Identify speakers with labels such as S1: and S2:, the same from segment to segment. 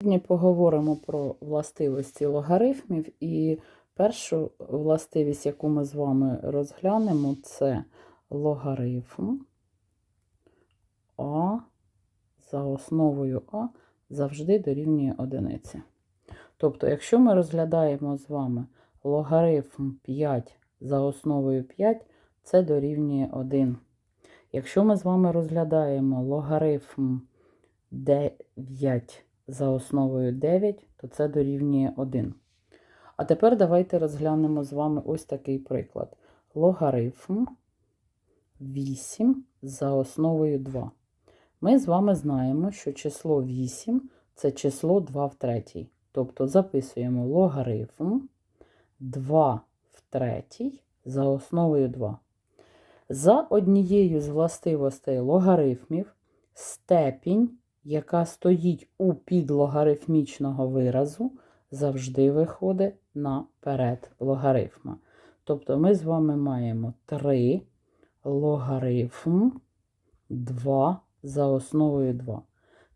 S1: Сьогодні поговоримо про властивості логарифмів. І першу властивість, яку ми з вами розглянемо, це логарифм А за основою А завжди дорівнює одиниці. Тобто, якщо ми розглядаємо з вами логарифм 5 за основою 5, це дорівнює 1. Якщо ми з вами розглядаємо логарифм 9 за основою 9, то це дорівнює 1. А тепер давайте розглянемо з вами ось такий приклад. Логарифм 8 за основою 2. Ми з вами знаємо, що число 8 це число 2 в третій. Тобто записуємо логарифм 2 в третій за основою 2. За однією з властивостей логарифмів степінь, яка стоїть у підлогарифмічного виразу, завжди виходить наперед логарифма. Тобто ми з вами маємо 3 логарифм 2 за основою 2.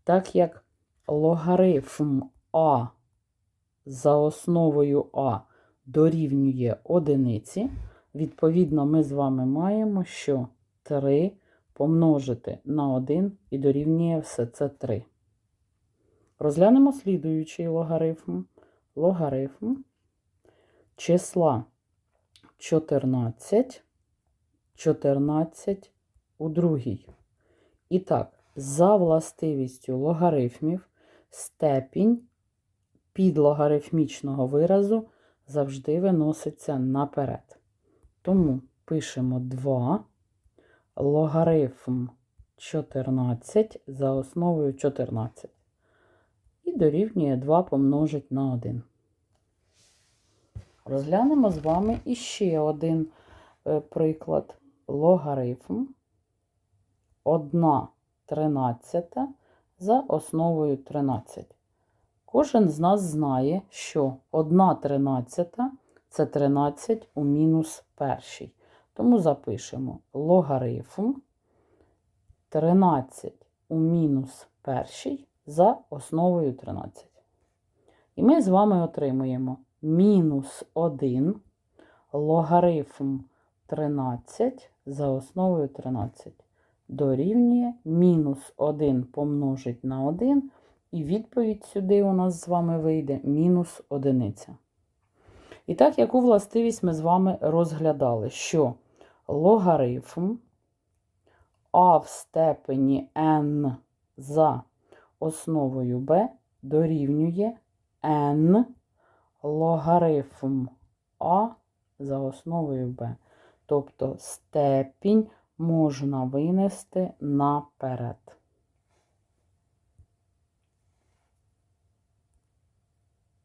S1: Так як логарифм А за основою А дорівнює одиниці, відповідно, ми з вами маємо, що 3 помножити на 1 і дорівнює все це 3. Розглянемо слідуючий логарифм. Логарифм числа 14, 14 у другій. І так, за властивістю логарифмів степінь підлогарифмічного виразу завжди виноситься наперед. Тому пишемо 2 логарифм 14 за основою 14. І дорівнює 2 помножить на 1. Розглянемо з вами іще один е, приклад. Логарифм 1 тринадцята за основою 13. Кожен з нас знає, що 1 тринадцята це 13 у мінус першій. Тому запишемо логарифм 13 у мінус перший за основою 13. І ми з вами отримуємо мінус 1 логарифм 13 за основою 13 дорівнює мінус 1 помножить на 1, і відповідь сюди у нас з вами вийде мінус одиниця. І так, яку властивість ми з вами розглядали, що логарифм а в степені n за основою b дорівнює n логарифм а за основою b. Тобто степінь можна винести наперед.